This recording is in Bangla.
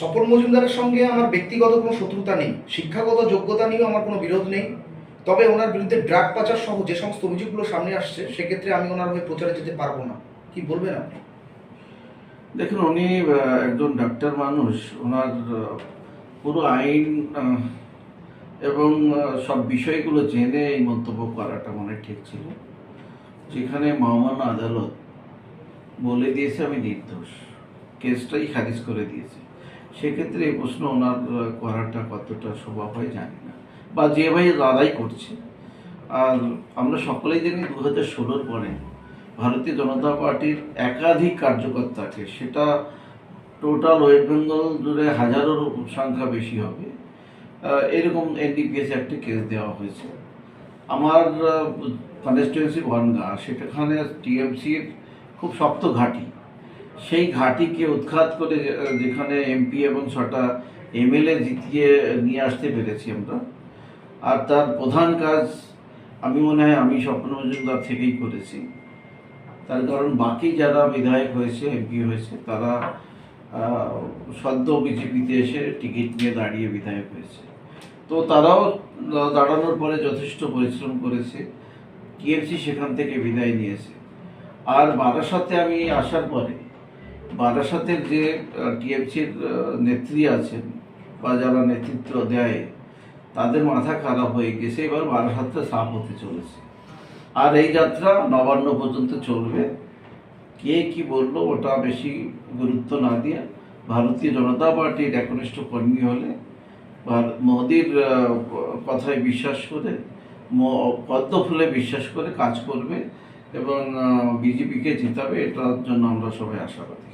সফল মজুমদারের সঙ্গে আমার ব্যক্তিগত কোনো শত্রুতা নেই, শিক্ষাগত যোগ্যতা নিয়েও আমার কোনো বিরোধ নেই। তবে ওনার বিরুদ্ধে ড্রাগ পাচার সহ যে সমস্ত অভিযোগগুলো সামনে আসছে, সেক্ষেত্রে আমি ওনার হয়ে প্রচারে যেতে পারব না। কি বলবেন আপনি? দেখুন, উনি একজন ডাক্তার মানুষ। ওনার পুরো আইন এবং সব বিষয়গুলো জেনে এই মন্তব্য করাটা মনে ঠিক ছিল। যেখানে মহামান্য আদালত বলে দিয়েছে, আমি নির্দোষ। কেসটাই খারিজ করে দিয়েছে। সেক্ষেত্রে এই প্রশ্ন ওনার করাটা কতটা স্বভাব হয় জানি না। বা যে ভাই দাদাই করছে, আর আমরা সকলেই জানি দু হাজার ষোলোর পরে ভারতীয় জনতা পার্টির একাধিক কার্যকর্তাকে সেটা টোটাল ওয়েস্ট বেঙ্গল জুড়ে হাজারোর সংখ্যা বেশি হবে। এরকম এনডিপিএস একটি কেস দেওয়া হয়েছে। আমার কনস্টিটুয়েন্সি বনগা সেখানে টিএমসির খুব শক্ত ঘাঁটি। সেই ঘাঁটিকে উৎখাত করে যেখানে এমপি এবং ছটা এমএলএ জিতিয়ে নিয়ে আসতে পেরেছি আমরা। আর তার প্রধান কাজ আমি মনে হয়, আমি স্বপ্ন মজুমদার থেকেই করেছি। তার কারণ বাকি যারা বিধায়ক হয়েছে এমপি হয়েছে, তারা সদ্য বিজেপিতে এসে টিকিট নিয়ে দাঁড়িয়ে বিধায়ক হয়েছে। তো তারাও দাঁড়ানোর পরে যথেষ্ট পরিশ্রম করেছে। টিএমসি সেখান থেকে বিদায় নিয়েছে। আর বারাসাতে আমি আসার পরে বারাসাতের যে টিএমসির নেত্রী আছেন বা যারা নেতৃত্ব দেয়, তাদের মাথা খারাপ হয়ে গেছে, এবার বারাসাতটা সাফ হতে চলেছে। আর এই যাত্রা নবান্ন পর্যন্ত চলবে। কে কি বলল ওটা বেশি গুরুত্ব না দিয়ে, ভারতীয় জনতা পার্টির একনিষ্ঠ কর্মী হলে মোদির কথায় বিশ্বাস করে পদ্ম ফুলে বিশ্বাস করে কাজ করবে এবং বিজেপিকে জিতাবে এটার জন্য আমরা সবাই আশাবাদী।